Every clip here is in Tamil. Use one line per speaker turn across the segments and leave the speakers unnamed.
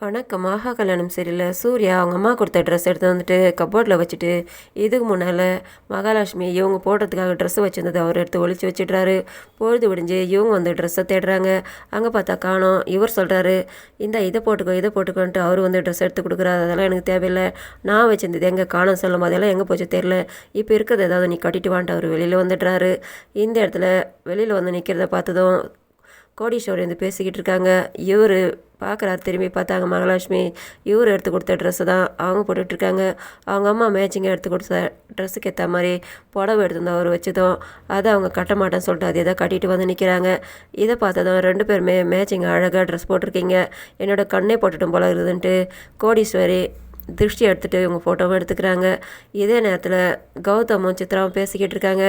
வணக்கம் மகா கல்யாணம் சரியில்லை சூர்யா அவங்க அம்மா கொடுத்த ட்ரெஸ் எடுத்து வந்துட்டு கபோர்டில் வச்சுட்டு இதுக்கு முன்னால் மகாலட்சுமி இவங்க போடுறதுக்காக ட்ரெஸ்ஸு வச்சுருந்தது அவர் எடுத்து ஒழிச்சு வச்சுட்றாரு. பொழுது விடிஞ்சு இவங்க வந்து ட்ரெஸ்ஸை தேடுறாங்க. அங்கே பார்த்தா காணோம் இவர் சொல்கிறாரு இந்த இதை போட்டுக்கோ இதை போட்டுக்கோன்ட்டு அவர் வந்து ட்ரெஸ் எடுத்து கொடுக்குறாரு. அதெல்லாம் எனக்கு தேவையில்லை. நான் வச்சிருந்தது எங்கே காணோம் சொல்லும் அதெல்லாம் எங்கே போச்சு தெரில இப்போ இருக்கிறது ஏதாவது நீ கட்டிட்டு வான்ட்டு அவர் வெளியில் வந்துடுறாரு. இந்த இடத்துல வெளியில் வந்து நிற்கிறத பார்த்ததும் கோடீஸ்வரி வந்து பேசிக்கிட்டு இருக்காங்க இவர் பார்க்குறாரு திரும்பி பார்த்தாங்க மகாலட்சுமி. இவர் எடுத்து கொடுத்த ட்ரெஸ்ஸு தான் அவங்க போட்டுட்ருக்காங்க அவங்க அம்மா மேட்சிங்காக எடுத்து கொடுத்த ட்ரெஸ்ஸுக்கு ஏற்ற மாதிரி புடவை எடுத்து அவர் வச்சதும் அதை அவங்க கட்ட மாட்டேன்னு சொல்லிட்டு அதை தான் கட்டிட்டு வந்து நிற்கிறாங்க இதை பார்த்ததும் ரெண்டு பேருமே மேட்சிங் அழகாக ட்ரெஸ் போட்டிருக்கீங்க. என்னோட கண்ணே போட்டுட்டும் போல இருக்குதுன்ட்டு கோடீஸ்வரி திருஷ்டி எடுத்துகிட்டு இவங்க ஃபோட்டோவும் எடுத்துக்கிறாங்க. இதே நேரத்தில் கௌதமும் சித்ராவும் பேசிக்கிட்டு இருக்காங்க.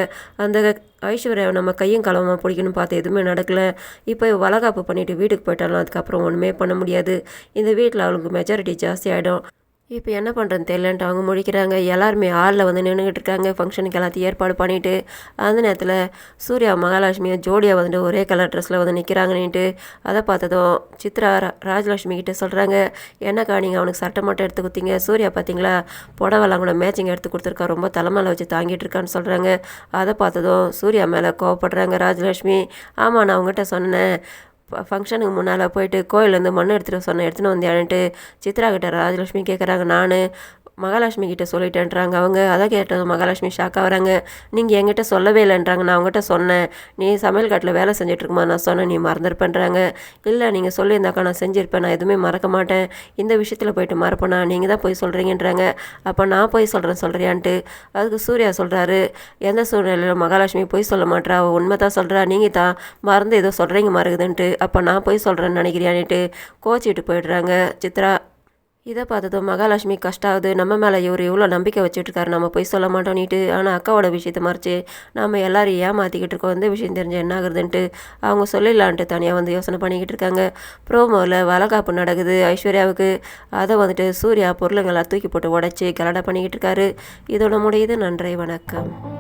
அந்த ஐஸ்வர்யாவை நம்ம கையும் களவமாக பிடிக்கணும்னு பார்த்து எதுவுமே நடக்கலை. இப்போ வளகாப்பு பண்ணிவிட்டு வீட்டுக்கு போயிட்டாலும் அதுக்கப்புறம் ஒன்றுமே பண்ண முடியாது. இந்த வீட்டில் அவளுக்கு மெஜாரிட்டி ஜாஸ்தி ஆகிடும் இப்போ என்ன பண்ணுறதுன்னு தெரியலன்ட்டு அவங்க முடிக்கிறாங்க எல்லாருமே ஆளில் வந்து நின்றுக்கிட்டு இருக்காங்க. ஃபங்க்ஷனுக்கு எல்லாத்தையும் ஏற்பாடு பண்ணிவிட்டு அந்த நேரத்தில் சூர்யா மகாலட்சுமியை ஜோடியாக வந்துட்டு ஒரே கலர் ட்ரெஸ்ஸில் வந்து நிற்கிறாங்கன்னுட்டு அதை பார்த்ததும் சித்ரா ரா- ராஜலட்சுமி கிட்டே சொல்கிறாங்க என்னக்கா நீங்கள் அவனுக்கு சட்டை மட்டும் எடுத்து கொடுத்தீங்க? சூர்யா பார்த்தீங்களா? புடவெல்லாம் கூட மேட்சிங் எடுத்து கொடுத்துருக்கா. ரொம்ப தலைமையில் வச்சு தாங்கிட்டு இருக்கான்னு சொல்கிறாங்க அதை பார்த்ததும் சூர்யா மேலே கோவப்படுறாங்க ராஜலட்சுமி. ஆமாம் நான் அவங்ககிட்ட சொன்னேன். ஃபங்க்ஷனுக்கு முன்னால் போயிட்டு கோயிலேருந்து மண் எடுத்துகிட்டு சொன்னேன். எடுத்துன்னு வந்தியான்ட்டு சித்ரா கிட்ட ராஜலட்சுமி கேட்குறாங்க நான் மகாலட்சுமி கிட்ட சொல்லிட்டேன்றாங்க. அவங்க அதை கேட்டது மகாலட்சுமி ஷாக்காக வராங்க. நீங்கள் என்கிட்ட சொல்லவே இல்லைன்றாங்க. நான் அவங்ககிட்ட சொன்னேன். நீ சமையல் காட்டில் வேலை செஞ்சுட்டு நான் சொன்னேன். நீ மறந்துருப்பேன்றாங்க. இல்லை நீங்கள் சொல்லியிருந்தாக்கா நான் செஞ்சுருப்பேன். நான் எதுவுமே மறக்க மாட்டேன். இந்த விஷயத்தில் போயிட்டு மறப்பேனா? நீங்கள் தான் போய் சொல்கிறீங்கன்றாங்க அப்போ நான் போய் சொல்கிறேன் சொல்கிறியான்ட்டு அதுக்கு சூர்யா சொல்கிறாரு எந்த சூழ்நிலையில் மகாலட்சுமி போய் சொல்ல மாட்டா அவள் உண்மை தான் சொல்கிறா நீங்கள் தான் மறந்து ஏதோ சொல்கிறீங்க மறக்குதுன்ட்டு அப்போ நான் போய் சொல்கிறேன்னு நினைக்கிறியான்ட்டு கோச்சிட்டு போயிடுறாங்க. சித்ரா இதை பார்த்ததும் மகாலட்சுமி கஷ்டாகுது. நம்ம மேலே இவர் இவ்வளோ நம்பிக்கை வச்சுட்ருக்காரு நம்ம போய் சொல்ல மாட்டோம்னுட்டு. ஆனால் அக்காவோட விஷயத்தை மறைச்சு நம்ம எல்லாரும் ஏமாற்றிக்கிட்டு இருக்கோம். இந்த விஷயம் தெரிஞ்சு என்ன ஆகுதுன்ட்டு அவங்க சொல்லிடலான்ட்டு தனியாக வந்து யோசனை பண்ணிக்கிட்டு இருக்காங்க. ப்ரோமோவில் வளகாப்பு நடக்குது. ஐஸ்வர்யாவுக்கு அதை வந்துட்டு சூர்யா பொருளுங்களை தூக்கி போட்டு உடச்சி கலடா பண்ணிக்கிட்டு இருக்காரு. இதோட முடியுது. நன்றி வணக்கம்.